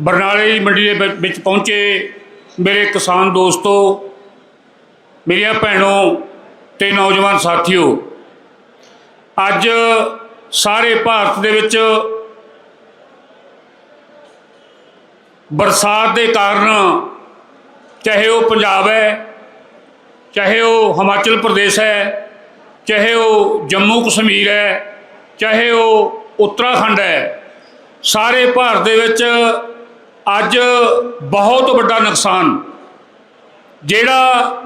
ਬਰਨਾਲੇ ਦੀ ਮੰਡੀ ਦੇ ਵਿੱਚ- ਵਿੱਚ ਪਹੁੰਚੇ ਮੇਰੇ ਕਿਸਾਨ ਦੋਸਤੋ, ਮੇਰੀਆਂ ਭੈਣੋ ਤੇ ਨੌਜਵਾਨ ਸਾਥੀਓ, ਅੱਜ ਸਾਰੇ ਭਾਰਤ ਦੇ ਵਿੱਚ ਬਰਸਾਤ ਦੇ ਕਾਰਨ ਚਾਹੇ ਉਹ ਪੰਜਾਬ ਹੈ, ਚਾਹੇ ਉਹ ਹਿਮਾਚਲ ਪ੍ਰਦੇਸ਼ ਹੈ, ਚਾਹੇ ਉਹ ਜੰਮੂ ਕਸ਼ਮੀਰ ਹੈ, ਚਾਹੇ ਉਹ ਉੱਤਰਾਖੰਡ ਹੈ, ਸਾਰੇ ਭਾਰਤ ਦੇ ਵਿੱਚ ਅੱਜ ਬਹੁਤ ਵੱਡਾ ਨੁਕਸਾਨ, ਜਿਹੜਾ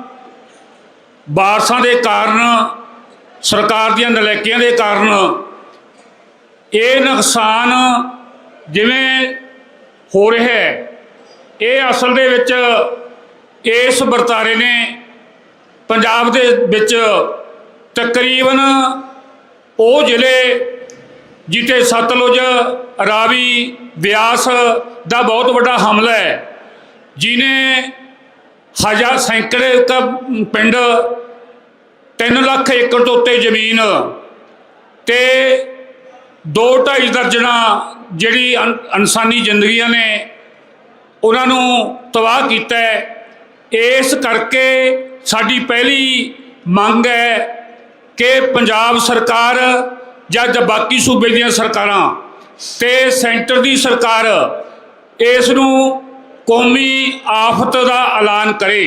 ਬਾਰਸਾਂ ਦੇ ਕਾਰਨ, ਸਰਕਾਰ ਦੀਆਂ ਨਲਾਇਕੀਆਂ ਦੇ ਕਾਰਨ, ਇਹ ਨੁਕਸਾਨ ਜਿਵੇਂ ਹੋ ਰਿਹਾ ਹੈ, ਇਹ ਅਸਲ ਦੇ ਵਿੱਚ ਇਸ ਵਰਤਾਰੇ ਨੇ ਪੰਜਾਬ ਦੇ ਵਿੱਚ ਤਕਰੀਬਨ ਉਹ ਜ਼ਿਲ੍ਹੇ ਜਿੱਥੇ ਸਤਲੁਜ, ਰਾਵੀ, ਬਿਆਸ ਦਾ ਬਹੁਤ ਵੱਡਾ ਹਮਲਾ ਹੈ ਜਿਨੇ ਹਜ਼ਾਰ ਸੈਂਕੜੇ ਕ ਪਿੰਡ 3 ਲੱਖ ਏਕੜ ਤੋਂ ਉੱਤੇ ਜ਼ਮੀਨ ਤੇ 2.5 ਦਰਜਣਾ ਜਿਹੜੀ ਇਨਸਾਨੀ ਜ਼ਿੰਦਗੀਆਂ ਨੇ ਉਹਨਾਂ ਨੂੰ ਤਬਾਹ ਕੀਤਾ ਇਸ ਕਰਕੇ ਸਾਡੀ ਪਹਿਲੀ ਮੰਗ ਹੈ ਕਿ ਪੰਜਾਬ ਸਰਕਾਰ ਜਾਂ ਬਾਕੀ ਸੂਬੇ ਦੀਆਂ ਸਰਕਾਰਾਂ ਤੇ ਸੈਂਟਰ ਦੀ ਸਰਕਾਰ ਇਸ ਨੂੰ ਕੌਮੀ ਆਫਤ ਦਾ ਐਲਾਨ ਕਰੇ।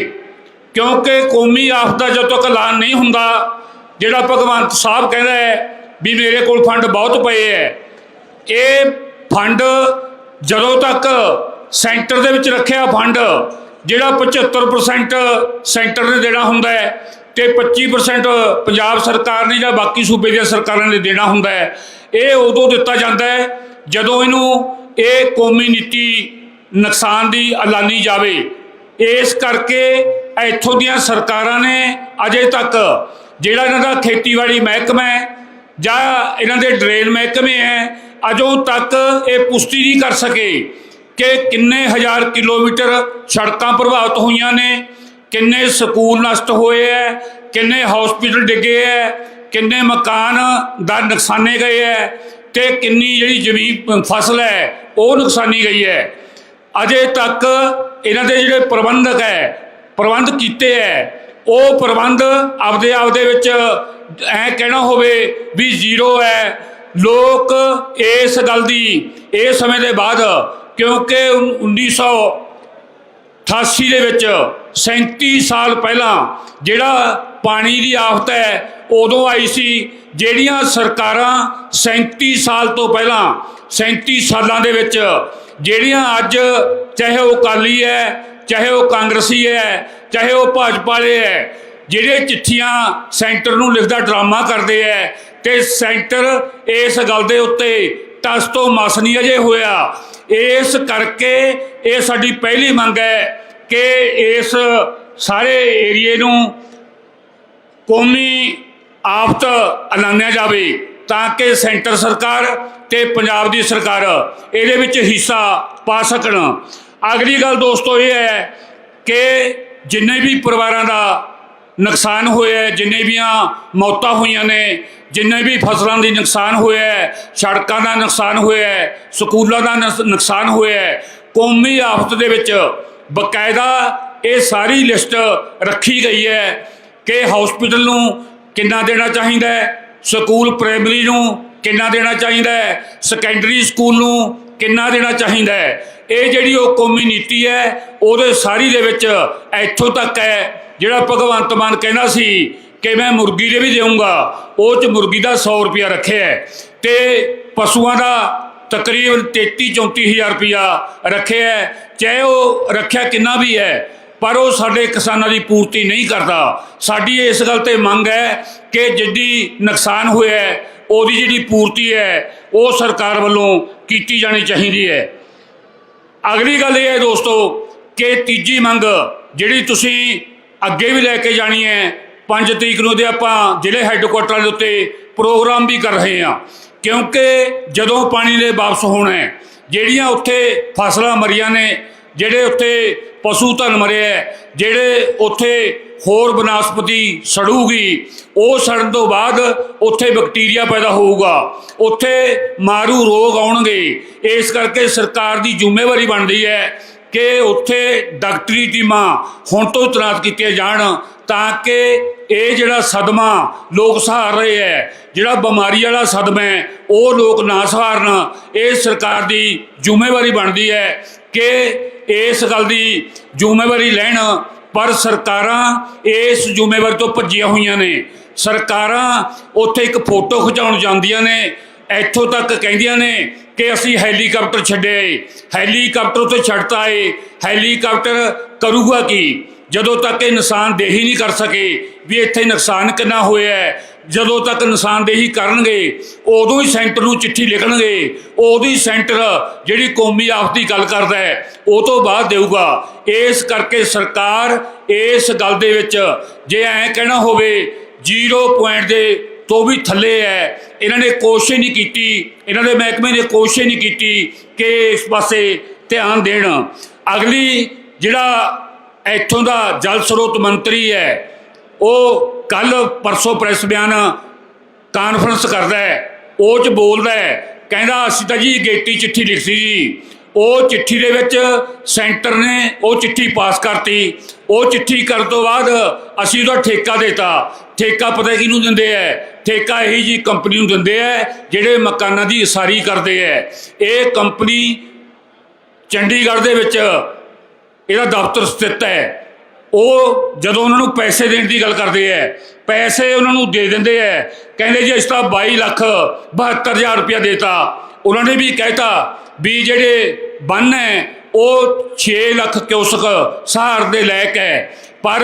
ਕਿਉਂਕਿ ਕੌਮੀ ਆਫਤ ਦਾ ਜਦੋਂ ਤੱਕ ਐਲਾਨ ਨਹੀਂ ਹੁੰਦਾ, ਜਿਹੜਾ ਭਗਵੰਤ ਸਾਹਿਬ ਕਹਿੰਦਾ ਹੈ ਵੀ ਮੇਰੇ ਕੋਲ ਫੰਡ ਬਹੁਤ ਪਏ ਹੈ, ਇਹ ਫੰਡ ਜਦੋਂ ਤੱਕ ਸੈਂਟਰ ਦੇ ਵਿੱਚ ਰੱਖਿਆ ਫੰਡ, ਜਿਹੜਾ 75% ਸੈਂਟਰ ਨੇ ਦੇਣਾ ਹੁੰਦਾ ਹੈ ਤੇ 25% ਪੰਜਾਬ ਸਰਕਾਰ ਨੇ ਜਾਂ ਬਾਕੀ ਸੂਬੇ ਦੀਆਂ ਸਰਕਾਰਾਂ ਨੇ ਦੇਣਾ ਹੁੰਦਾ ਹੈ। ਇਹ ਉਦੋਂ ਦਿੱਤਾ ਜਾਂਦਾ ਹੈ ਜਦੋਂ ਇਹਨੂੰ ਇਹ ਕੌਮੀ ਨੀਤੀ ਨੁਕਸਾਨ ਦੀ ਐਲਾਨੀ ਜਾਵੇ। ਇਸ ਕਰਕੇ ਇੱਥੋਂ ਦੀਆਂ ਸਰਕਾਰਾਂ ਨੇ ਅਜੇ ਤੱਕ ਜਿਹੜਾ ਇਹਨਾਂ ਦਾ ਖੇਤੀਬਾੜੀ ਮਹਿਕਮਾ ਹੈ ਜਾਂ ਇਹਨਾਂ ਦੇ ਡਰੇਨ ਮਹਿਕਮੇ ਹੈ, ਅਜੋਂ ਤੱਕ ਇਹ ਪੁਸ਼ਟੀ ਨਹੀਂ ਕਰ ਸਕੇ ਕਿ ਕਿੰਨੇ ਹਜ਼ਾਰ ਕਿਲੋਮੀਟਰ ਸੜਕਾਂ ਪ੍ਰਭਾਵਿਤ ਹੋਈਆਂ ਨੇ ਕਿੰਨੇ ਸਕੂਲ ਨਸ਼ਟ ਹੋਏ ਹੈ ਕਿੰਨੇ ਹਸਪੀਟਲ ਡਿੱਗੇ ਹੈ ਕਿੰਨੇ ਮਕਾਨ ਦਾ ਨੁਕਸਾਨੇ ਗਏ ਹੈ ਤੇ ਕਿੰਨੀ ਜਿਹੜੀ ਜ਼ਮੀਨ ਫਸਲ ਹੈ ਉਹ ਨੁਕਸਾਨੀ ਗਈ ਹੈ ਅਜੇ ਤੱਕ ਇਹਨਾਂ ਦੇ ਜਿਹੜੇ ਪ੍ਰਬੰਧਕ ਹੈ ਪ੍ਰਬੰਧ ਕੀਤੇ ਹੈ ਉਹ ਪ੍ਰਬੰਧ ਆਪਦੇ ਆਪਦੇ ਵਿੱਚ ਐ ਕਹਿਣਾ ਹੋਵੇ ਵੀ ਜ਼ੀਰੋ ਹੈ ਲੋਕ ਇਸ ਗੱਲ ਦੀ ਇਹ ਸਮੇਂ ਦੇ ਬਾਅਦ ਕਿਉਂਕਿ 1900 88 ਦੇ ਵਿੱਚ 37 ਸਾਲ ਪਹਿਲਾਂ ਜਿਹੜਾ ਪਾਣੀ ਦੀ ਆਫਤ ਹੈ, ਉਦੋਂ ਆਈ ਸੀ ਜਿਹੜੀਆਂ ਸਰਕਾਰਾਂ 37 ਸਾਲ ਤੋਂ ਪਹਿਲਾਂ 37 ਸਾਲਾਂ ਦੇ ਵਿੱਚ ਜਿਹੜੀਆਂ ਅੱਜ ਚਾਹੇ ਉਹ ਅਕਾਲੀ ਹੈ, ਚਾਹੇ ਉਹ ਕਾਂਗਰਸੀ ਹੈ, ਚਾਹੇ ਉਹ ਭਾਜਪਾ ਵਾਲੇ ਹੈ ਜਿਹੜੇ ਚਿੱਠੀਆਂ ਸੈਂਟਰ ਨੂੰ ਲਿਖਦਾ ਡਰਾਮਾ ਕਰਦੇ ਹੈ ਤੇ ਸੈਂਟਰ ਇਸ ਗੱਲ ਦੇ ਉੱਤੇ ਟਸ ਤੋਂ ਮਸ ਨਹੀਂ ਅਜੇ ਹੋਇਆ। ਇਸ ਕਰਕੇ ਇਹ ਸਾਡੀ ਪਹਿਲੀ ਮੰਗ ਹੈ ਕਿ ਇਸ ਸਾਰੇ ਏਰੀਏ ਨੂੰ ਕੌਮੀ ਆਫਤ ਐਲਾਨਿਆ ਜਾਵੇ ਤਾਂ ਕਿ ਸੈਂਟਰ ਸਰਕਾਰ ਤੇ ਪੰਜਾਬ ਦੀ ਸਰਕਾਰ ਇਹਦੇ ਵਿੱਚ ਹਿੱਸਾ ਪਾ ਸਕਣ। ਅਗਲੀ ਗੱਲ ਦੋਸਤੋ ਇਹ ਹੈ ਕਿ ਜਿੰਨੇ ਵੀ ਪਰਿਵਾਰਾਂ ਦਾ ਨੁਕਸਾਨ ਹੋਇਆ ਜਿੰਨੇ ਵੀਆਂ ਮੌਤਾਂ ਹੋਈਆਂ ਨੇ, ਜਿੰਨੇ ਵੀ ਫਸਲਾਂ ਦੀ ਨੁਕਸਾਨ ਹੋਇਆ ਸੜਕਾਂ ਦਾ ਨੁਕਸਾਨ ਹੋਇਆ ਸਕੂਲਾਂ ਦਾ ਨੁਕਸ- ਨੁਕਸਾਨ ਹੋਇਆ ਕੌਮੀ ਆਫਤ ਦੇ ਵਿੱਚ ਬਕਾਇਦਾ ਇਹ ਸਾਰੀ ਲਿਸਟ ਰੱਖੀ ਗਈ ਹੈ ਕਿ ਹਸਪੀਟਲ ਨੂੰ ਕਿੰਨਾ ਦੇਣਾ ਚਾਹੀਦਾ ਹੈ, ਸਕੂਲ ਪ੍ਰਾਇਮਰੀ ਨੂੰ ਕਿੰਨਾ ਦੇਣਾ ਚਾਹੀਦਾ ਹੈ ਸੈਕੰਡਰੀ ਸਕੂਲ ਨੂੰ ਕਿੰਨਾ ਦੇਣਾ ਚਾਹੀਦਾ ਹੈ। ਇਹ ਜਿਹੜੀ ਉਹ ਕੌਮੀ ਨੀਤੀ ਹੈ, ਉਹਦੇ ਸਾਰੀ ਦੇ ਵਿੱਚ ਇੱਥੋਂ ਤੱਕ ਹੈ ਜਿਹੜਾ ਭਗਵੰਤ ਮਾਨ ਕਹਿੰਦਾ ਸੀ ਕਿ ਮੈਂ ਮੁਰਗੀ ਦੇ ਵੀ ਦੇਵਾਂਗਾ ਉਹ ਚ ਮੁਰਗੀ ਦਾ 100 ਰੁਪਿਆ ਰੱਖਿਆ ਹੈ। ਤੇ ਪਸ਼ੂਆਂ ਦਾ ਤਕਰੀਬਨ 33 34000 ਰੁਪਿਆ ਰੱਖਿਆ ਚਾਹੇ ਉਹ ਰੱਖਿਆ ਕਿੰਨਾ ਵੀ ਹੈ, ਪਰ ਉਹ ਸਾਡੇ ਕਿਸਾਨਾਂ ਦੀ ਪੂਰਤੀ ਨਹੀਂ ਕਰਦਾ। ਸਾਡੀ ਇਸ ਗੱਲ ਤੇ ਮੰਗ ਹੈ ਕਿ ਜਿੱਡੀ ਨੁਕਸਾਨ ਹੋਇਆ ਉਹਦੀ ਜਿਹੜੀ ਪੂਰਤੀ ਹੈ, ਉਹ ਸਰਕਾਰ ਵੱਲੋਂ ਕੀਤੀ ਜਾਣੀ ਚਾਹੀਦੀ ਹੈ। ਅਗਲੀ ਗੱਲ ਇਹ ਹੈ ਦੋਸਤੋ ਕਿ ਤੀਜੀ ਮੰਗ ਜਿਹੜੀ ਤੁਸੀਂ ਅੱਗੇ ਵੀ ਲੈ ਕੇ ਜਾਣੀ ਹੈ। 5 ਤਰੀਕ ਨੂੰ ਦੇ ਆਪਾਂ ਜ਼ਿਲ੍ਹੇ ਹੈੱਡਕੁਆਟਰ ਦੇ ਉੱਤੇ ਪ੍ਰੋਗਰਾਮ ਵੀ ਕਰ ਰਹੇ ਹਾਂ। ਕਿਉਂਕਿ ਜਦੋਂ ਪਾਣੀ ਦੇ ਵਾਪਸ ਹੋਣਾ ਹੈ, ਜਿਹੜੀਆਂ ਉੱਥੇ ਫਸਲਾਂ ਮਰੀਆਂ ਨੇ, ਜਿਹੜੇ ਉੱਥੇ ਪਸ਼ੂ ਧਨ ਮਰਿਆ ਜਿਹੜੇ ਉੱਥੇ ਹੋਰ ਬਨਸਪਤੀ ਸੜੂਗੀ, ਉਹ ਸੜਨ ਤੋਂ ਬਾਅਦ ਉੱਥੇ ਬੈਕਟੀਰੀਆ ਪੈਦਾ ਹੋਊਗਾ। ਉੱਥੇ ਮਾਰੂ ਰੋਗ ਆਉਣਗੇ। ਇਸ ਕਰਕੇ ਸਰਕਾਰ ਦੀ ਜ਼ਿੰਮੇਵਾਰੀ ਬਣਦੀ ਹੈ ਕਿ ਉੱਥੇ ਡਾਕਟਰੀ ਟੀਮਾਂ ਹੁਣ ਤੋਂ ਤੈਨਾਤ ਕੀਤੀਆਂ ਜਾਣ ਤਾਂ ਕਿ ਇਹ ਜਿਹੜਾ ਸਦਮਾ ਲੋਕ ਸਹਾਰ ਰਹੇ ਹੈ, ਜਿਹੜਾ ਬਿਮਾਰੀ ਵਾਲਾ ਸਦਮਾ ਹੈ, ਉਹ ਲੋਕ ਨਾ ਸਹਾਰਨ। ਇਹ ਸਰਕਾਰ ਦੀ ਜ਼ਿੰਮੇਵਾਰੀ ਬਣਦੀ ਹੈ ਕਿ ਇਸ ਗੱਲ ਦੀ ਜ਼ਿੰਮੇਵਾਰੀ ਲੈਣ, ਪਰ ਸਰਕਾਰਾਂ ਇਸ ਜ਼ਿੰਮੇਵਾਰੀ ਤੋਂ ਭੱਜੀਆਂ ਹੋਈਆਂ ਨੇ। ਸਰਕਾਰਾਂ ਉੱਥੇ ਇੱਕ ਫੋਟੋ ਖਿਚਾਉਣ ਜਾਂਦੀਆਂ ਨੇ ਇੱਥੋਂ ਤੱਕ ਕਹਿੰਦੀਆਂ ਨੇ ਕਿ ਅਸੀਂ ਹੈਲੀਕਾਪਟਰ ਛੱਡੇ, ਹੈਲੀਕਾਪਟਰ ਤੋਂ ਛੱਡਤਾ ਏ, ਹੈਲੀਕਾਪਟਰ ਕਰੂਗਾ ਕੀ? ਜਦੋਂ ਤੱਕ ਇਹ ਨਿਸ਼ਾਨਦੇਹੀ ਨਹੀਂ ਕਰ ਸਕੇ ਵੀ ਇੱਥੇ ਨੁਕਸਾਨ ਕਿੰਨਾ ਹੋਇਆ ਜਦੋਂ ਤੱਕ ਨਿਸ਼ਾਨਦੇਹੀ ਕਰਨਗੇ, ਉਦੋਂ ਹੀ ਸੈਂਟਰ ਨੂੰ ਚਿੱਠੀ ਲਿਖਣਗੇ, ਉਦੋਂ ਹੀ ਸੈਂਟਰ ਜਿਹੜੀ ਕੌਮੀ ਆਫਤ ਦੀ ਗੱਲ ਕਰਦਾ ਹੈ, ਉਹ ਤੋਂ ਬਾਅਦ ਦੇਊਗਾ। ਇਸ ਕਰਕੇ ਸਰਕਾਰ ਇਸ ਗੱਲ ਦੇ ਵਿੱਚ ਜੇ ਐਂ ਕਹਿਣਾ ਹੋਵੇ 0 ਪੁਆਇੰਟ ਦੇ ਤੋਂ ਵੀ ਥੱਲੇ ਹੈ। ਇਹਨਾਂ ਨੇ ਕੋਸ਼ਿਸ਼ ਨਹੀਂ ਕੀਤੀ। ਇਹਨਾਂ ਦੇ ਮਹਿਕਮੇ ਨੇ ਕੋਸ਼ਿਸ਼ ਨਹੀਂ ਕੀਤੀ ਕਿ ਇਸ ਪਾਸੇ ਧਿਆਨ ਦੇਣ। ਅਗਲੀ ਜਿਹੜਾ ਇੱਥੋਂ ਦਾ ਜਲ ਸਰੋਤ ਮੰਤਰੀ ਹੈ, ਉਹ ਕੱਲ ਪਰਸੋਂ ਪ੍ਰੈਸ ਬਿਆਨ ਕਾਨਫਰੰਸ ਕਰਦਾ ਹੈ। ਉਹ ਚ ਬੋਲਦਾ ਹੈ। ਕਹਿੰਦਾ ਅਸੀਂ ਤਾਂ ਜੀ ਗੇਟੀ ਚਿੱਠੀ ਲਿਖੀ ਜੀ ਉਹ ਚਿੱਠੀ ਦੇ ਵਿੱਚ ਸੈਂਟਰ ਨੇ ਉਹ ਚਿੱਠੀ ਪਾਸ ਕਰਤੀ। ਉਹ ਚਿੱਠੀ ਕਰਨ ਤੋਂ ਬਾਅਦ ਅਸੀਂ ਉਹਦਾ ਠੇਕਾ ਦੇਤਾ। ਠੇਕਾ ਪਤਾ ਕਿਹਨੂੰ ਦਿੰਦੇ ਐ? ਠੇਕਾ ਇਹੀ ਜੀ ਕੰਪਨੀ ਨੂੰ ਦਿੰਦੇ ਐ, ਜਿਹੜੇ ਮਕਾਨਾਂ ਦੀ ਉਸਾਰੀ ਕਰਦੇ ਐ। ਇਹ ਕੰਪਨੀ ਚੰਡੀਗੜ੍ਹ ਦੇ ਵਿੱਚ ਇਹਦਾ ਦਫ਼ਤਰ ਸਥਿਤ ਹੈ ਉਹ ਜਦੋਂ ਉਹਨਾਂ ਨੂੰ ਪੈਸੇ ਦੇਣ ਦੀ ਗੱਲ ਕਰਦੇ ਐ, ਪੈਸੇ ਉਹਨਾਂ ਨੂੰ ਦੇ ਦਿੰਦੇ ਐ। ਕਹਿੰਦੇ ਜੀ ਅਸੀਂ ਤਾਂ 22 ਲੱਖ 72000 ਰੁਪਇਆ ਦੇਤਾ। ਉਹਨਾਂ ਨੇ ਵੀ ਕਹਿਤਾ ਵੀ ਜਿਹੜੇ ਬੰਨ ਹੈ, ਉਹ 6 ਲੱਖ ਕਿਊਸਕ ਸਹਾਰ ਦੇ ਲਾਇਕ ਹੈ। ਪਰ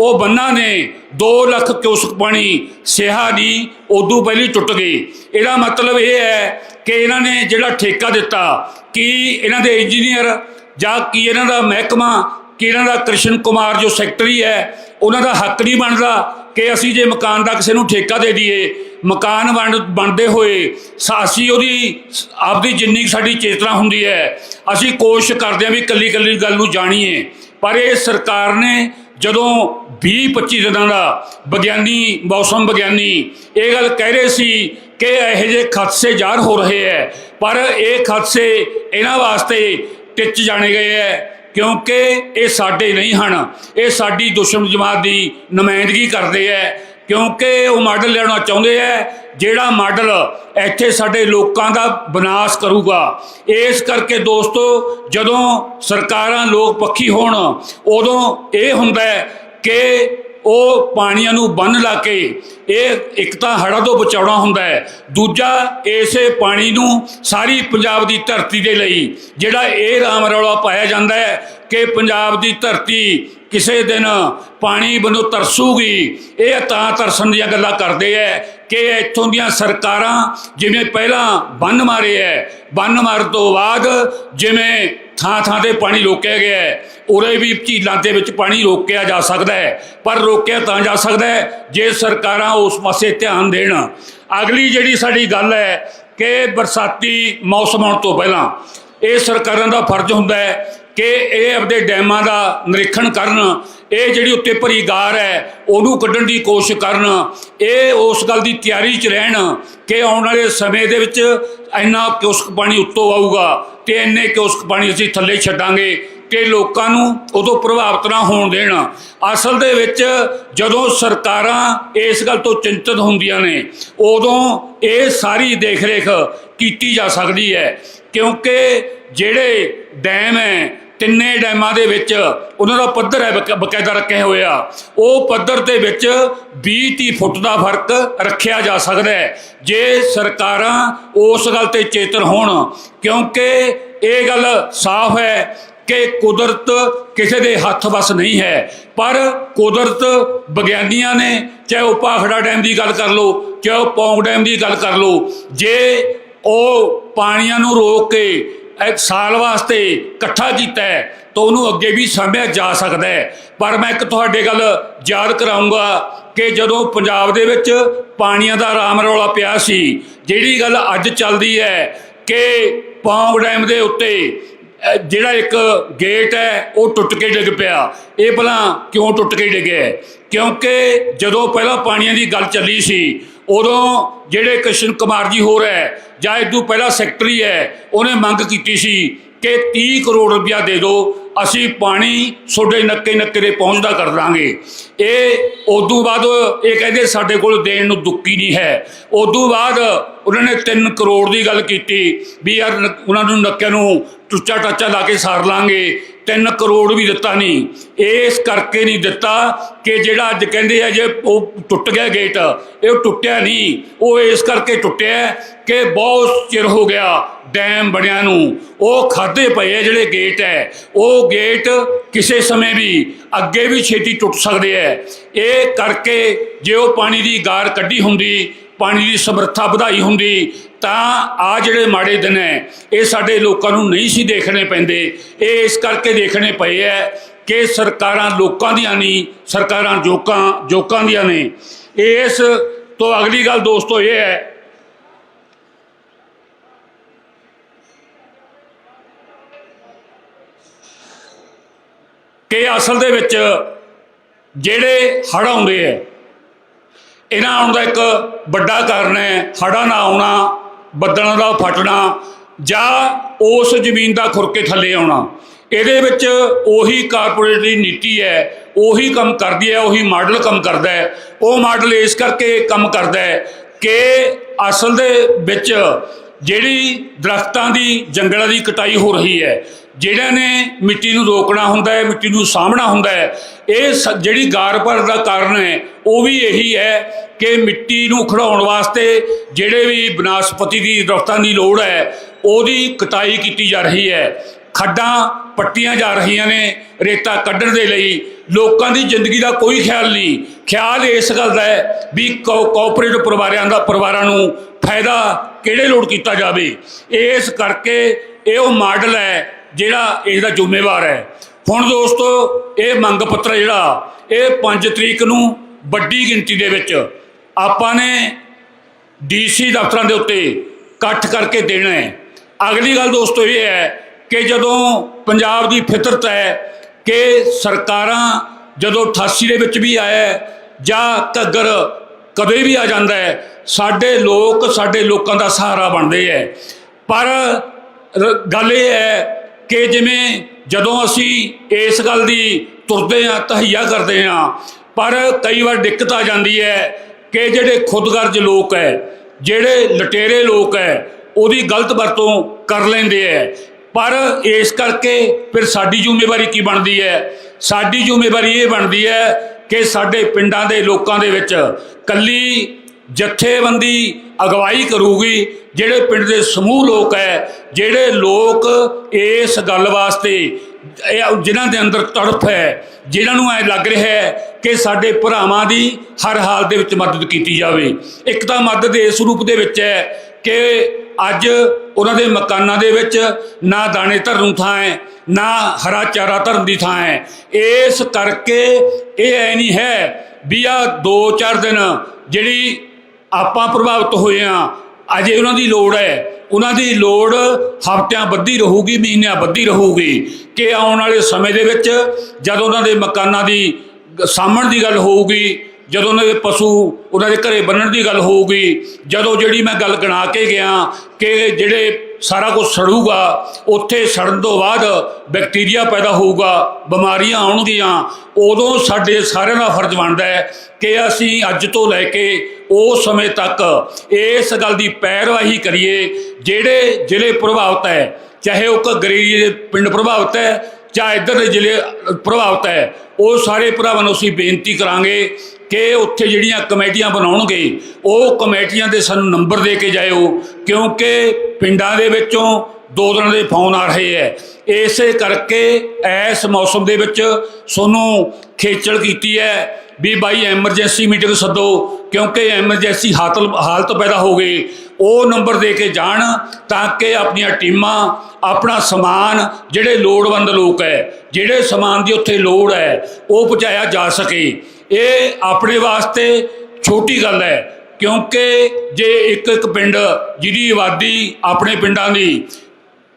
ਉਹ ਬੰਨਾ ਨੇ 2 ਲੱਖ ਕਿਊਸਕ ਪਾਣੀ ਸਿਹਾ ਦੀ ਉਦੋਂ ਪਹਿਲੀ ਟੁੱਟ ਗਈ। ਇਹਦਾ ਮਤਲਬ ਇਹ ਹੈ ਕਿ ਇਹਨਾਂ ਨੇ ਜਿਹੜਾ ਠੇਕਾ ਦਿੱਤਾ, ਕੀ ਇਹਨਾਂ ਦੇ ਇੰਜੀਨੀਅਰ ਜਾਂ ਕੀ ਇਹਨਾਂ ਦਾ ਮਹਿਕਮਾ, ਕਿ ਇਹਨਾਂ ਦਾ ਕ੍ਰਿਸ਼ਨ ਕੁਮਾਰ ਜੋ ਸੈਕਟਰੀ ਹੈ, ਉਹਨਾਂ ਦਾ ਹੱਕ ਨਹੀਂ ਬਣਦਾ ਕਿ ਅਸੀਂ ਜੇ ਮਕਾਨ ਦਾ ਕਿਸੇ ਨੂੰ ਠੇਕਾ ਦੇ ਦਈਏ ਮਕਾਨ ਬਣ ਬਣਦੇ ਹੋਏ ਸਾ- ਅਸੀਂ ਉਹਦੀ, ਆਪਦੀ ਜਿੰਨੀ ਕੁ ਸਾਡੀ ਚੇਤਨਾ ਹੁੰਦੀ ਹੈ, ਅਸੀਂ ਕੋਸ਼ਿਸ਼ ਕਰਦੇ ਹਾਂ ਵੀ ਕੱਲੀ ਕੱਲੀ ਗੱਲ ਨੂੰ ਜਾਣੀਏ। ਪਰ ਇਹ ਸਰਕਾਰ ਨੇ ਜਦੋਂ 20 25 ਦਿਨਾਂ ਦਾ ਵਿਗਿਆਨੀ, ਮੌਸਮ ਵਿਗਿਆਨੀ ਇਹ ਗੱਲ ਕਹਿ ਰਹੇ ਸੀ ਕਿ ਇਹੋ ਜਿਹੇ ਖਦਸ਼ੇ ਜ਼ਾਹਰ ਹੋ ਰਹੇ ਹੈ, ਪਰ ਇਹ ਖਦਸ਼ੇ ਇਹਨਾਂ ਵਾਸਤੇ ਟਿੱਚ ਜਾਣੇ ਗਏ ਹੈ, ਕਿਉਂਕਿ ਇਹ ਸਾਡੇ ਨਹੀਂ ਹਨ। ਇਹ ਸਾਡੀ ਦੁਸ਼ਮਣ ਜਮਾਤ ਦੀ ਨੁਮਾਇੰਦਗੀ ਕਰਦੇ ਹੈ। ਕਿਉਂਕਿ ਉਹ ਮਾਡਲ ਲੈਣਾ ਚਾਹੁੰਦੇ ਐ ਜਿਹੜਾ ਮਾਡਲ ਇੱਥੇ ਸਾਡੇ ਲੋਕਾਂ ਦਾ ਵਿਨਾਸ਼ ਕਰੂਗਾ। ਇਸ ਕਰਕੇ ਦੋਸਤੋ, ਜਦੋਂ ਸਰਕਾਰਾਂ ਲੋਕ ਪੱਖੀ ਹੋਣ, ਉਦੋਂ ਇਹ ਹੁੰਦਾ ਕਿ ਉਹ ਪਾਣੀਆਂ ਨੂੰ ਬੰਨ ਲਾ ਕੇ ਇਹ ਇੱਕ ਤਾਂ ਹੜ੍ਹਾਂ ਤੋਂ ਬਚਾਉਣਾ ਹੁੰਦਾ ਹੈ, ਦੂਜਾ ਇਸੇ ਪਾਣੀ ਨੂੰ ਸਾਰੀ ਪੰਜਾਬ ਦੀ ਧਰਤੀ ਦੇ ਲਈ, ਜਿਹੜਾ ਇਹ ਰਾਮ ਰੌਲਾ ਪਾਇਆ ਜਾਂਦਾ ਹੈ ਕਿ ਪੰਜਾਬ ਦੀ ਧਰਤੀ ਕਿਸੇ ਦਿਨ ਪਾਣੀ ਵੱਲੋਂ ਤਰਸੂਗੀ? ਇਹ ਤਾਂ ਤਰਸਣ ਦੀਆਂ ਗੱਲਾਂ ਕਰਦੇ ਐ ਕਿ ਇੱਥੋਂ ਦੀਆਂ ਸਰਕਾਰਾਂ ਜਿਵੇਂ ਪਹਿਲਾਂ ਬੰਨ ਮਾਰੇ ਐ, ਬੰਨ ਮਾਰਨ ਤੋਂ ਬਾਅਦ ਜਿਵੇਂ ਥਾਂ ਥਾਂ ਤੇ ਪਾਣੀ ਰੋਕਿਆ ਗਿਆ ਹੈ ਉਰੇ ਵੀ ਝੀਲਾਂ ਦੇ ਵਿੱਚ ਪਾਣੀ ਰੋਕਿਆ ਜਾ ਸਕਦਾ ਹੈ ਪਰ ਰੋਕਿਆ ਤਾਂ ਜਾ ਸਕਦਾ ਹੈ ਜੇ ਸਰਕਾਰਾਂ ਉਸ ਪਾਸੇ ਧਿਆਨ ਦੇਣ। ਅਗਲੀ ਜਿਹੜੀ ਸਾਡੀ ਗੱਲ ਹੈ ਕਿ ਬਰਸਾਤੀ ਮੌਸਮ ਆਉਣ ਤੋਂ ਪਹਿਲਾਂ ਇਹ ਸਰਕਾਰਾਂ ਦਾ ਫਰਜ਼ ਹੁੰਦਾ ਹੈ ਕਿ ਇਹ ਆਪਦੇ ਡੈਮਾਂ ਦਾ ਨਿਰੀਖਣ ਕਰਨ, ਇਹ ਜਿਹੜੀ ਉੱਤੇ ਭਰੀ ਗਾਰ ਹੈ, ਉਹਨੂੰ ਕੱਢਣ ਦੀ ਕੋਸ਼ਿਸ਼ ਕਰਨ, ਇਹ ਉਸ ਗੱਲ ਦੀ ਤਿਆਰੀ 'ਚ ਰਹਿਣ ਕਿ ਆਉਣ ਵਾਲੇ ਸਮੇਂ ਦੇ ਵਿੱਚ ਇੰਨਾ ਕਿਉਸਕ ਪਾਣੀ ਉੱਤੋਂ ਆਊਗਾ ਤੇ ਇੰਨੇ ਕਿਉਸਕ ਪਾਣੀ ਅਸੀਂ ਥੱਲੇ ਛੱਡਾਂਗੇ ਕਿ ਲੋਕਾਂ ਨੂੰ ਉਦੋਂ ਪ੍ਰਭਾਵਿਤ ਨਾ ਹੋਣ ਦੇਣ। ਅਸਲ ਦੇ ਵਿੱਚ ਜਦੋਂ ਸਰਕਾਰਾਂ ਇਸ ਗੱਲ ਤੋਂ ਚਿੰਤਤ ਹੁੰਦੀਆਂ ਨੇ, ਉਦੋਂ ਇਹ ਸਾਰੀ ਦੇਖਰੇਖ ਕੀਤੀ ਜਾ ਸਕਦੀ ਹੈ ਕਿਉਂਕਿ ਜਿਹੜੇ ਡੈਮ ਹੈ ਤਿੰਨੇ ਡੈਮਾਂ ਦੇ ਵਿੱਚ ਉਹਨਾਂ ਦਾ ਪੱਧਰ ਹੈ ਬਕ- ਬਕਾਇਦਾ ਹੋਏ ਆ। ਉਹ ਪੱਧਰ ਦੇ ਵਿੱਚ 20 30 ਫੁੱਟ ਦਾ ਫ਼ਰਕ ਰੱਖਿਆ ਜਾ ਸਕਦਾ ਹੈ। ਜੇ ਸਰਕਾਰਾਂ ਉਸ ਗੱਲ ਤੇ ਚੇਤਨ ਹੋਣ, ਕਿਉਂਕਿ ਇਹ ਗੱਲ ਸਾਫ਼ ਹੈ ਕਿ ਕੁਦਰਤ ਕਿਸੇ ਦੇ ਹੱਥ ਵਸ ਨਹੀਂ ਹੈ। ਪਰ ਕੁਦਰਤ ਵਿਗਿਆਨੀਆਂ ਨੇ, ਚਾਹੇ ਉਹ ਭਾਖੜਾ ਡੈਮ ਦੀ ਗੱਲ ਕਰ ਲਓ, ਚਾਹੇ ਉਹ ਪੌਂਗ ਡੈਮ ਦੀ ਗੱਲ ਕਰ ਲਓ, ਜੇ ਉਹ ਪਾਣੀਆਂ ਨੂੰ ਰੋਕ ਕੇ ਇੱਕ ਸਾਲ ਵਾਸਤੇ ਇਕੱਠਾ ਕੀਤਾ ਹੈ, ਤਾਂ ਉਹਨੂੰ ਅੱਗੇ ਵੀ ਸਾਂਭਿਆ ਜਾ ਸਕਦਾ ਹੈ। ਪਰ ਮੈਂ ਇੱਕ ਤੁਹਾਡੇ ਗੱਲ ਯਾਦ ਕਰਾਉਂਗਾ ਕਿ ਜਦੋਂ ਪੰਜਾਬ ਦੇ ਵਿੱਚ ਪਾਣੀਆਂ ਦਾ ਰਾਮ ਰੌਲਾ ਪਿਆ ਸੀ, ਜਿਹੜੀ ਗੱਲ ਅੱਜ ਚੱਲਦੀ ਹੈ ਕਿ ਪੌਂਗ ਡੈਮ ਦੇ ਉੱਤੇ ਜਿਹੜਾ ਇੱਕ ਗੇਟ ਹੈ, ਉਹ ਟੁੱਟ ਕੇ ਡਿੱਗ ਪਿਆ। ਇਹ ਭਲਾ ਕਿਉਂ ਟੁੱਟ ਕੇ ਡਿੱਗਿਆ ਕਿਉਂਕਿ ਜਦੋਂ ਪਹਿਲਾਂ ਪਾਣੀਆਂ ਦੀ ਗੱਲ ਚੱਲੀ ਸੀ ਉਦੋਂ ਜਿਹੜੇ ਕ੍ਰਿਸ਼ਨ ਕੁਮਾਰ ਜੀ ਹੋ ਹੈ, ਜਾਂ ਇਦੋਂ ਪਹਿਲਾਂ ਸੈਕਟਰੀ ਹੈ, ਉਹਨੇ ਮੰਗ ਕੀਤੀ ਸੀ ਕਿ 30 ਕਰੋੜ ਰੁਪਇਆ ਦੇ ਦਿਓ, ਅਸੀਂ ਪਾਣੀ ਤੁਹਾਡੇ ਨੱਕੇ ਨੱਕੇ ਦੇ ਪਹੁੰਚਦਾ ਕਰ ਦਾਂਗੇ। ਇਹ ਉਦੋਂ ਬਾਅਦ ਇਹ ਕਹਿੰਦੇ ਸਾਡੇ ਕੋਲ ਦੇਣ ਨੂੰ ਦੁੱਕੀ ਨਹੀਂ ਹੈ। ਉਦੋਂ ਬਾਅਦ ਉਹਨਾਂ ਨੇ 3 ਕਰੋੜ ਦੀ ਗੱਲ ਕੀਤੀ ਵੀ ਯਾਰ, ਉਹਨਾਂ ਨੂੰ ਨੱਕਿਆਂ ਨੂੰ ਟੁੱਚਾ ਟਾਚਾ ਲਾ ਕੇ ਸਾਰ ਲਾਂਗੇ। 3 ਕਰੋੜ ਵੀ ਦਿੱਤਾ ਨਹੀਂ। ਇਸ ਕਰਕੇ ਨਹੀਂ ਦਿੱਤਾ ਕਿ ਜਿਹੜਾ ਅੱਜ ਕਹਿੰਦੇ ਆ ਜੇ ਉਹ ਟੁੱਟ ਗਿਆ ਗੇਟ, ਇਹ ਟੁੱਟਿਆ ਨਹੀਂ। ਉਹ ਇਸ ਕਰਕੇ ਟੁੱਟਿਆ ਕਿ ਬਹੁਤ ਚਿਰ ਹੋ ਗਿਆ ਡੈਮ ਬਣਿਆ ਨੂੰ। ਉਹ ਖਾਦੇ ਪਏ ਆ ਜਿਹੜੇ ਗੇਟ ਹੈ। ਉਹ ਗੇਟ ਕਿਸੇ ਸਮੇਂ ਵੀ ਅੱਗੇ ਵੀ ਛੇਤੀ ਟੁੱਟ ਸਕਦੇ ਹੈ ਇਹ ਕਰਕੇ ਜੇ ਉਹ ਪਾਣੀ ਦੀ ਗਾਰ ਕੱਢੀ ਹੁੰਦੀ, ਪਾਣੀ ਦੀ ਸਮਰੱਥਾ ਵਧਾਈ ਹੁੰਦੀ ਤਾਂ ਆ ਜਿਹੜੇ ਮਾੜੇ ਦਿਨ ਹੈ, ਇਹ ਸਾਡੇ ਲੋਕਾਂ ਨੂੰ ਨਹੀਂ ਸੀ ਦੇਖਣੇ ਪੈਂਦੇ। ਇਹ ਇਸ ਕਰਕੇ ਦੇਖਣੇ ਪਏ ਹੈ ਕਿ ਸਰਕਾਰਾਂ ਲੋਕਾਂ ਦੀਆਂ ਨਹੀਂ, ਸਰਕਾਰਾਂ ਜੋਕਾਂ ਜੋਕਾਂ ਦੀਆਂ ਨੇ। ਇਸ ਤੋਂ ਅਗਲੀ ਗੱਲ ਦੋਸਤੋ ਇਹ ਹੈ, ਕਿ ਅਸਲ ਦੇ ਵਿੱਚ ਜਿਹੜੇ ਹੜ੍ਹ ਆਉਂਦੇ ਹੈ, ਇਹਨਾਂ ਆਉਣ ਦਾ ਇੱਕ ਵੱਡਾ ਕਾਰਨ ਹੈ, ਹੜ੍ਹਾਂ ਨਾ ਆਉਣਾ। ਬੱਦਲਾਂ ਦਾ ਫਟਣਾ ਜਾਂ ਉਸ ਜ਼ਮੀਨ ਦਾ ਖੁਰਕੇ ਥੱਲੇ ਆਉਣਾ। ਇਹਦੇ ਵਿੱਚ ਉਹੀ ਕਾਰਪੋਰੇਟ ਦੀ ਨੀਤੀ ਹੈ, ਉਹੀ ਕੰਮ ਕਰਦੀ ਹੈ, ਉਹੀ ਮਾਡਲ ਕੰਮ ਕਰਦਾ ਹੈ। ਉਹ ਮਾਡਲ ਇਸ ਕਰਕੇ ਕੰਮ ਕਰਦਾ ਹੈ ਕਿ ਅਸਲ ਦੇ ਵਿੱਚ ਜਿਹੜੀ ਦਰਖਤਾਂ ਦੀ, ਜੰਗਲਾਂ ਦੀ ਕਟਾਈ ਹੋ ਰਹੀ ਹੈ ਜਿਹੜਾ ਨੇ ਮਿੱਟੀ ਨੂੰ ਰੋਕਣਾ ਹੁੰਦਾ ਹੈ, ਮਿੱਟੀ ਨੂੰ ਸਾਂਭਣਾ ਹੁੰਦਾ ਹੈ, ਇਹ ਸ- ਜਿਹੜੀ ਗਾਰਪਰ ਦਾ ਕਾਰਨ ਹੈ, ਉਹ ਵੀ ਇਹੀ ਹੈ ਕਿ ਮਿੱਟੀ ਨੂੰ ਖੜਾਉਣ ਵਾਸਤੇ ਜਿਹੜੇ ਵੀ ਬਨਾਸਪਤੀ ਦੀ ਦਰਖਤਾਂ ਦੀ ਲੋੜ ਹੈ, ਉਹਦੀ ਕਟਾਈ ਕੀਤੀ ਜਾ ਰਹੀ ਹੈ। ਖੱਡਾਂ ਪੱਟੀਆਂ ਜਾ ਰਹੀਆਂ ਨੇ ਰੇਤਾ ਕੱਢਣ ਦੇ ਲਈ। ਲੋਕਾਂ ਦੀ ਜ਼ਿੰਦਗੀ ਦਾ ਕੋਈ ਖਿਆਲ ਨਹੀਂ। ਖਿਆਲ ਇਸ ਗੱਲ ਦਾ ਹੈ ਵੀ ਕੋਆਪਰੇਟਿਵ ਪਰਿਵਾਰਾਂ ਦਾ, ਪਰਿਵਾਰਾਂ ਨੂੰ ਫਾਇਦਾ ਕਿਹੜੇ ਲੋੜ ਕੀਤਾ ਜਾਵੇ। ਇਸ ਕਰਕੇ ਇਹ ਉਹ ਮਾਡਲ ਹੈ ਜਿਹੜਾ ਇਸ ਦਾ ਜ਼ਿੰਮੇਵਾਰ ਹੈ। ਹੁਣ ਦੋਸਤੋ, ਇਹ ਮੰਗ ਪੱਤਰ ਜਿਹੜਾ, ਇਹ 5 ਤਰੀਕ ਨੂੰ ਵੱਡੀ ਗਿਣਤੀ ਦੇ ਵਿੱਚ ਆਪਾਂ ਨੇ ਡੀਸੀ ਦਫ਼ਤਰਾਂ ਦੇ ਉੱਤੇ ਇਕੱਠ ਕਰਕੇ ਦੇਣਾ ਹੈ। ਅਗਲੀ ਗੱਲ ਦੋਸਤੋ ਇਹ ਹੈ ਕਿ ਜਦੋਂ ਪੰਜਾਬ ਦੀ ਫਿਤਰਤ ਹੈ ਕਿ ਸਰਕਾਰਾਂ ਜਦੋਂ 88 ਦੇ ਵਿੱਚ ਵੀ ਆਇਆ ਜਾਂ ਘੱਗਰ ਕਦੇ ਵੀ ਆ ਜਾਂਦਾ ਹੈ, ਸਾਡੇ ਲੋਕ ਸਾਡੇ ਲੋਕਾਂ ਦਾ ਸਹਾਰਾ ਬਣਦੇ ਹੈ। ਪਰ ਗੱਲ ਇਹ ਹੈ ਕਿ ਜਿਵੇਂ ਜਦੋਂ ਅਸੀਂ ਇਸ ਗੱਲ ਦੀ ਤੁਰਦੇ ਹਾਂ, ਤਹਈਆ ਕਰਦੇ ਹਾਂ, ਪਰ ਕਈ ਵਾਰ ਦਿੱਕਤ ਆ ਜਾਂਦੀ ਹੈ ਕਿ ਜਿਹੜੇ ਖੁਦਗਰਜ ਲੋਕ ਹੈ ਜਿਹੜੇ ਲਟੇਰੇ ਲੋਕ ਹੈ ਉਹਦੀ ਗਲਤ ਵਰਤੋਂ ਕਰ ਲੈਂਦੇ ਹੈ ਪਰ ਇਸ ਕਰਕੇ ਫਿਰ ਸਾਡੀ ਜ਼ਿੰਮੇਵਾਰੀ ਕੀ ਬਣਦੀ ਹੈ ਸਾਡੀ ਜ਼ਿੰਮੇਵਾਰੀ ਇਹ ਬਣਦੀ ਹੈ ਕਿ ਸਾਡੇ ਪਿੰਡਾਂ ਦੇ ਲੋਕਾਂ ਦੇ ਵਿੱਚ ਕੱਲੀ ਜਥੇਬੰਦੀ ਅਗਵਾਈ ਕਰੂਗੀ, ਜਿਹੜੇ ਪਿੰਡ ਦੇ ਸਮੂਹ ਲੋਕ ਹੈ ਜਿਹੜੇ ਲੋਕ ਇਸ ਗੱਲ ਵਾਸਤੇ ਜਿਨ੍ਹਾਂ ਦੇ ਅੰਦਰ ਤੜਫ ਹੈ, ਜਿਨ੍ਹਾਂ ਨੂੰ ਐ ਲੱਗ ਰਿਹਾ ਹੈ ਕਿ ਸਾਡੇ ਭਰਾਵਾਂ ਦੀ ਹਰ ਹਾਲ ਦੇ ਵਿੱਚ ਮਦਦ ਕੀਤੀ ਜਾਵੇ। ਇੱਕ ਤਾਂ ਮਦਦ ਇਸ ਰੂਪ ਦੇ ਵਿੱਚ ਹੈ ਕਿ ਅੱਜ ਉਹਨਾਂ ਦੇ ਮਕਾਨਾਂ ਦੇ ਵਿੱਚ ਨਾ ਦਾਣੇ ਧਰਨ ਥਾਂ ਹੈ, ਨਾ ਹਰਾ ਚਾਰਾ ਧਰਨ ਦੀ ਥਾਂ ਹੈ। ਇਸ ਕਰਕੇ ਇਹ ਐ ਨਹੀਂ ਹੈ ਵੀ ਆ 2-4 ਦਿਨ ਜਿਹੜੀ ਆਪਾਂ ਪ੍ਰਭਾਵਿਤ ਹੋਏ ਆ ਅਜੇ ਉਹਨਾਂ ਦੀ ਲੋੜ ਹੈ। ਉਹਨਾਂ ਦੀ ਲੋੜ ਹਫ਼ਤਿਆਂ ਬੱਧੀ ਰਹੂਗੀ, ਮਹੀਨਿਆਂ ਬੱਧੀ ਰਹੂਗੀ। ਕਿ ਆਉਣ ਵਾਲੇ ਸਮੇਂ ਦੇ ਵਿੱਚ ਜਦੋਂ ਉਹਨਾਂ ਦੇ ਮਕਾਨਾਂ ਦੀ ਗ- ਸਾਂਭਣ ਦੀ ਗੱਲ ਹੋਊਗੀ, ਜਦੋਂ ਉਹਨਾਂ ਦੇ ਪਸ਼ੂ ਉਹਨਾਂ ਦੇ ਘਰੇ ਬੰਨਣ ਦੀ ਗੱਲ ਹੋਊਗੀ, ਜਦੋਂ ਜਿਹੜੀ ਮੈਂ ਗੱਲ ਗਣਾ ਕੇ ਗਿਆ ਕਿ ਜਿਹੜੇ ਸਾਰਾ ਕੁਝ ਸੜੂਗਾ, ਉੱਥੇ ਸੜਨ ਤੋਂ ਬਾਅਦ ਬੈਕਟੀਰੀਆ ਪੈਦਾ ਹੋਊਗਾ, ਬਿਮਾਰੀਆਂ ਆਉਣਗੀਆਂ, ਉਦੋਂ ਸਾਡੇ ਸਾਰਿਆਂ ਦਾ ਫਰਜ਼ ਬਣਦਾ ਹੈ ਕਿ ਅਸੀਂ ਅੱਜ ਤੋਂ ਲੈ ਕੇ ਉਸ ਸਮੇਂ ਤੱਕ ਇਸ ਗੱਲ ਦੀ ਪੈਰਵਾਹੀ ਕਰੀਏ, ਜਿਹੜੇ ਜ਼ਿਲ੍ਹੇ ਪ੍ਰਭਾਵਿਤ ਹੈ, ਚਾਹੇ ਉਹ ਘੱਗਰੀ ਦੇ ਪਿੰਡ ਪ੍ਰਭਾਵਿਤ ਹੈ ਜਾਂ ਇੱਧਰ ਦੇ ਜ਼ਿਲ੍ਹੇ ਪ੍ਰਭਾਵਿਤ ਹੈ, ਉਹ ਸਾਰੇ ਭਰਾਵਾਂ ਨੂੰ ਅਸੀਂ ਬੇਨਤੀ ਕਰਾਂਗੇ ਕਿ ਉੱਥੇ ਜਿਹੜੀਆਂ ਕਮੇਟੀਆਂ ਬਣਾਉਣਗੇ, ਉਹ ਕਮੇਟੀਆਂ ਦੇ ਸਾਨੂੰ ਨੰਬਰ ਦੇ ਕੇ ਜਾਇਓ, ਕਿਉਂਕਿ ਪਿੰਡਾਂ ਦੇ ਵਿੱਚੋਂ ਦੋ ਦਿਨਾਂ ਦੇ ਫੋਨ ਆ ਰਹੇ ਹੈ ਇਸੇ ਕਰਕੇ ਇਸ ਮੌਸਮ ਦੇ ਵਿੱਚ ਤੁਹਾਨੂੰ ਖੇਚਲ ਕੀਤੀ ਹੈ ਵੀ ਬਾਈ ਐਮਰਜੈਂਸੀ ਮੀਟਿੰਗ ਸੱਦੋ, ਕਿਉਂਕਿ ਐਮਰਜੈਂਸੀ ਹਾਲਤ ਹਾਲਤ ਪੈਦਾ ਹੋ ਗਈ। ਉਹ ਨੰਬਰ ਦੇ ਕੇ ਜਾਣ ਤਾਂ ਕਿ ਆਪਣੀਆਂ ਟੀਮਾਂ, ਆਪਣਾ ਸਮਾਨ ਜਿਹੜੇ ਲੋੜਵੰਦ ਲੋਕ ਹੈ ਜਿਹੜੇ ਸਮਾਨ ਦੀ ਉੱਥੇ ਲੋੜ ਹੈ ਉਹ ਪਹੁੰਚਾਇਆ ਜਾ ਸਕੇ। ਇਹ ਆਪਣੇ ਵਾਸਤੇ ਛੋਟੀ ਗੱਲ ਹੈ, ਕਿਉਂਕਿ ਜੇ ਇੱਕ ਇੱਕ ਪਿੰਡ ਜਿਹਦੀ ਆਬਾਦੀ ਆਪਣੇ ਪਿੰਡਾਂ ਦੀ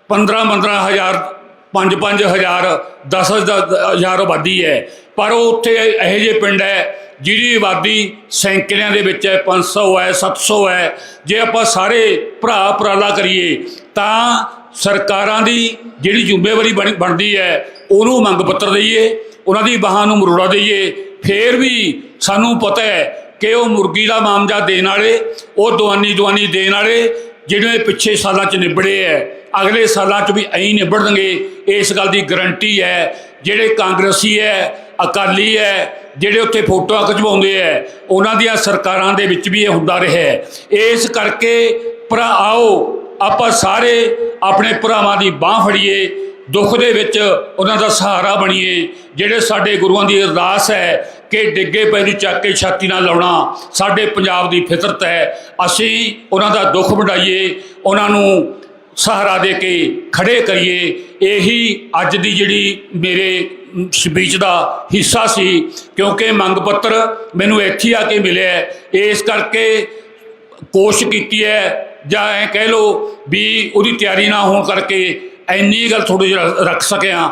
15 15 ਹਜ਼ਾਰ 5-5 ਹਜ਼ਾਰ 10 ਹਜ਼ਾਰ ਆਬਾਦੀ ਹੈ, ਪਰ ਉਹ ਉੱਥੇ ਇਹੋ ਜਿਹੇ ਪਿੰਡ ਹੈ ਜਿਹਦੀ ਆਬਾਦੀ ਸੈਂਕੜਿਆਂ ਦੇ ਵਿੱਚ ਹੈ 500 ਹੈ 700 ਹੈ। ਜੇ ਆਪਾਂ ਸਾਰੇ ਭਰਾ ਉਪਰਾਲਾ ਕਰੀਏ, ਤਾਂ ਸਰਕਾਰਾਂ ਦੀ ਜਿਹੜੀ ਜ਼ਿੰਮੇਵਾਰੀ ਬਣ- ਬਣਦੀ ਹੈ, ਉਹਨੂੰ ਮੰਗ ਪੱਤਰ ਦਈਏ, ਉਹਨਾਂ ਦੀ ਬਾਹਾਂ ਨੂੰ ਮਰੋੜਾ ਦਈਏ ਫੇਰ ਵੀ ਸਾਨੂੰ ਪਤਾ ਹੈ ਕਿ ਉਹ ਮੁਰਗੀ ਦਾ ਮਾਮਜਾ ਦੇਣ ਵਾਲੇ, ਉਹ ਦਵਾਨੀ ਦਵਾਨੀ ਦੇਣ ਵਾਲੇ, ਜਿਹੜੇ ਪਿੱਛੇ ਸਾਲਾਂ 'ਚ ਨਿਬੜੇ ਐ ਅਗਲੇ ਸਾਲਾਂ 'ਚ ਵੀ ਐਂ ਨਿਬੜਨਗੇ, ਇਸ ਗੱਲ ਦੀ ਗਰੰਟੀ ਹੈ, ਜਿਹੜੇ ਕਾਂਗਰਸੀ ਐ ਅਕਾਲੀ ਐ ਜਿਹੜੇ ਉੱਥੇ ਫੋਟੋਆਂ ਖਿਚਵਾਉਂਦੇ ਐ ਉਹਨਾਂ ਦੀਆਂ ਸਰਕਾਰਾਂ ਦੇ ਵਿੱਚ ਵੀ ਇਹ ਹੁੰਦਾ ਰਿਹਾ ਇਸ ਕਰਕੇ ਭਰਾ ਆਓ, ਆਪਾਂ ਸਾਰੇ ਆਪਣੇ ਭਰਾਵਾਂ ਦੀ ਬਾਹ ਫੜੀਏ, ਦੁੱਖ ਦੇ ਵਿੱਚ ਉਹਨਾਂ ਦਾ ਸਹਾਰਾ ਬਣੀਏ ਜਿਹੜੇ ਸਾਡੇ ਗੁਰੂਆਂ ਦੀ ਅਰਦਾਸ ਹੈ ਕਿ ਡਿੱਗੇ ਪੈ ਨੂੰ ਚੱਕ ਕੇ ਛਾਤੀ ਨਾਲ ਲਾਉਣਾ ਸਾਡੇ ਪੰਜਾਬ ਦੀ ਫਿਤਰਤ ਹੈ। ਅਸੀਂ ਉਹਨਾਂ ਦਾ ਦੁੱਖ ਵਡਾਈਏ, ਉਹਨਾਂ ਨੂੰ ਸਹਾਰਾ ਦੇ ਕੇ ਖੜੇ ਕਰੀਏ। ਇਹੀ ਅੱਜ ਦੀ ਜਿਹੜੀ ਮੇਰੇ ਸਪੀਚ ਦਾ ਹਿੱਸਾ ਸੀ, ਕਿਉਂਕਿ ਮੰਗ ਪੱਤਰ ਮੈਨੂੰ ਇੱਥੇ ਆ ਕੇ ਮਿਲਿਆ ਇਸ ਕਰਕੇ ਕੋਸ਼ਿਸ਼ ਕੀਤੀ ਹੈ, ਜਾਂ ਐ ਕਹਿ ਲੋ ਵੀ ਉਹਦੀ ਤਿਆਰੀ ਨਾ ਹੋਣ ਕਰਕੇ ਐਨੀ ਗੱਲ ਥੋੜੀ ਜਿਹੀ ਰੱਖ ਸਕਿਆ।